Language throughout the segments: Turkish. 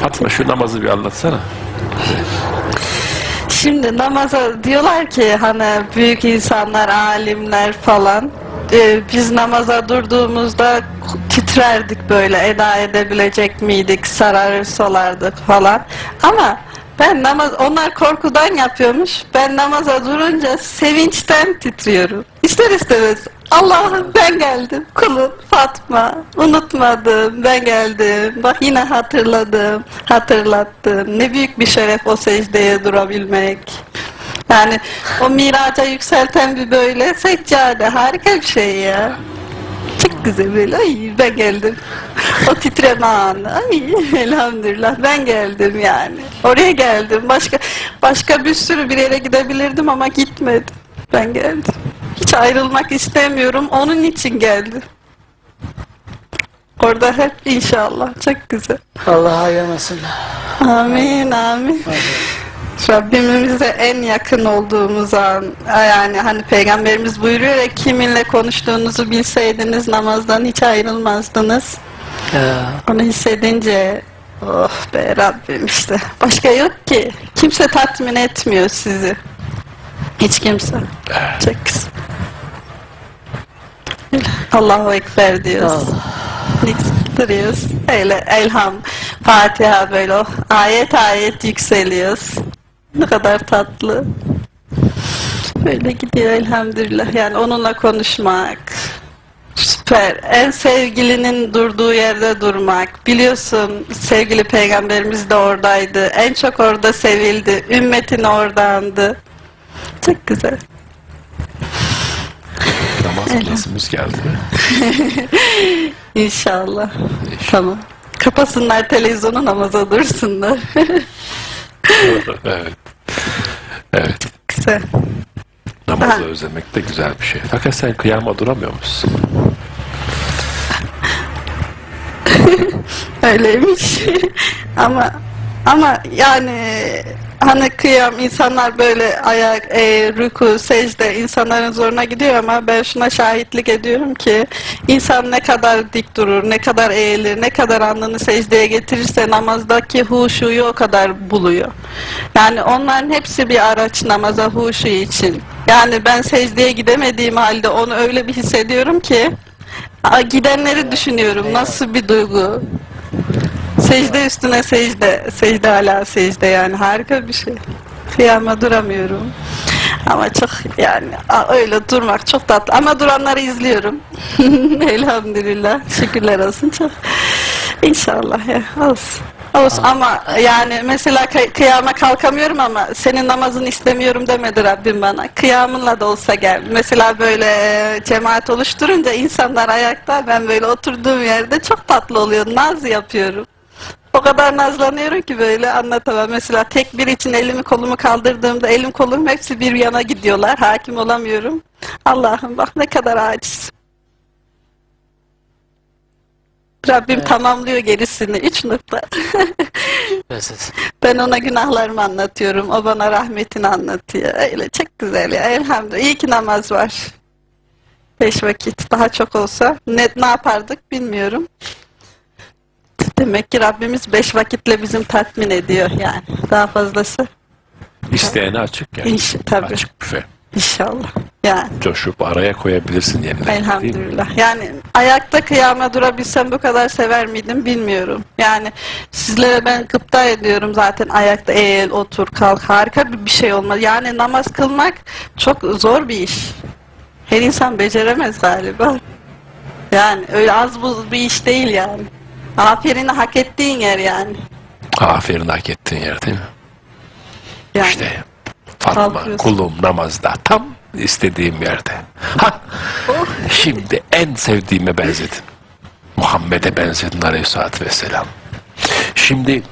Fatma şu namazı bir anlatsana. Şimdi namaza diyorlar ki hani büyük insanlar, alimler falan e, biz namaza durduğumuzda titrerdik böyle eda edebilecek miydik, sararır solardık falan. Ama ben namaz, onlar korkudan yapıyormuş. Ben namaza durunca sevinçten titriyorum. İster istemez Allah'ım ben geldim. Kulun Fatma. Unutmadım. Ben geldim. Bak yine hatırladım. Hatırlattın. Ne büyük bir şeref o secdeye durabilmek. Yani o miraca yükselten bir böyle seccade. Harika bir şey ya. Çok güzel böyle. Ay ben geldim. O titreme anı. Ay elhamdülillah ben geldim yani. Oraya geldim. Başka başka bir sürü bir yere gidebilirdim ama gitmedim. Ben geldim. Hiç ayrılmak istemiyorum. Onun için geldim. Orada hep inşallah. Çok güzel. Allah ayırmasın. Amin amin. Rabbimize en yakın olduğumuz an yani hani peygamberimiz buyuruyor ya kiminle konuştuğunuzu bilseydiniz namazdan hiç ayrılmazdınız. Ya, Onu hissedince oh be Rabbim işte başka yok ki. Kimse tatmin etmiyor sizi. Hiç kimse. Çok güzel. Allahu Ekber diyoruz. Duruyoruz. Öyle elham. Fatiha böyle oh, ayet ayet yükseliyoruz. Ne kadar tatlı. Böyle gidiyor elhamdülillah. Yani onunla konuşmak. Süper. En sevgilinin durduğu yerde durmak. Biliyorsun sevgili peygamberimiz de oradaydı. En çok orada sevildi. Ümmetin oradandı. Çok güzel. Kılasımız geldi. İnşallah. Tamam. Kapasınlar televizyonu namaza dursunlar. evet. Evet. Güzel. Namazı Ha. özlemek de güzel bir şey. Fakat sen kıyama duramıyor musun? Öyleymiş. ama ama yani hani kıyam insanlar böyle ayak, e, rüku, secde insanların zoruna gidiyor ama ben şuna şahitlik ediyorum ki insan ne kadar dik durur, ne kadar eğilir, ne kadar alnını secdeye getirirse namazdaki huşuyu o kadar buluyor. Yani onların hepsi bir araç namaza huşu için. Yani ben secdeye gidemediğim halde onu öyle bir hissediyorum ki Gidenleri düşünüyorum. Nasıl bir duygu? Secde üstüne secde. Secde hala secde yani. Harika bir şey. Kıyama duramıyorum. Ama çok yani öyle durmak çok tatlı. Ama duranları izliyorum. Elhamdülillah. Şükürler olsun çok. İnşallah ya. Olsun. Olsun ama yani mesela kı- kıyama kalkamıyorum ama senin namazını istemiyorum demedi Rabbim bana. Kıyamınla da olsa gel. Mesela böyle e, cemaat oluşturunca insanlar ayakta ben böyle oturduğum yerde çok tatlı oluyor. Naz yapıyorum. O kadar nazlanıyorum ki böyle anlatamam. Mesela tek bir için elimi kolumu kaldırdığımda elim kolum hepsi bir yana gidiyorlar. Hakim olamıyorum. Allah'ım bak ne kadar aciz. Rabbim tamamlıyor gerisini. Üç nokta. Ben ona günahlarımı anlatıyorum. O bana rahmetini anlatıyor. Öyle çok güzel ya. Elhamdülillah. İyi ki namaz var. Beş vakit. Daha çok olsa ne, ne yapardık bilmiyorum. Demek ki Rabbimiz beş vakitle bizim tatmin ediyor yani. Daha fazlası. İsteyene açık yani. İnş, tabii. Açık büfe. İnşallah. Yani. Coşup araya koyabilirsin mi? Elhamdülillah. Yani ayakta kıyama durabilsem bu kadar sever miydim bilmiyorum. Yani sizlere ben gıpta ediyorum zaten ayakta eğil, otur, kalk harika bir bir şey olmaz. Yani namaz kılmak çok zor bir iş. Her insan beceremez galiba. Yani öyle az buz bir iş değil yani. Aferin hak ettiğin yer yani. Aferin hak ettiğin yer değil mi? yani. İşte Fatma kulum namazda tam istediğim yerde. Ha, Oh. şimdi en sevdiğime benzedin. Muhammed'e benzedin aleyhissalatü vesselam. Şimdi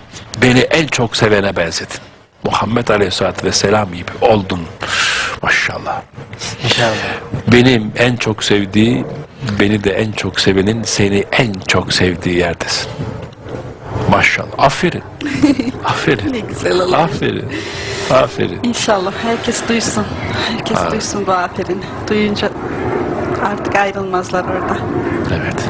beni en çok sevene benzedin. Muhammed aleyhissalatü vesselam gibi oldun. Maşallah. İnşallah. Benim en çok sevdiği, beni de en çok sevenin seni en çok sevdiği yerdesin. Maşallah. Aferin. Aferin. Ne güzel olur. Aferin. Aferin. İnşallah herkes duysun. Herkes Ha. duysun bu aferin. Duyunca artık ayrılmazlar orada. Evet.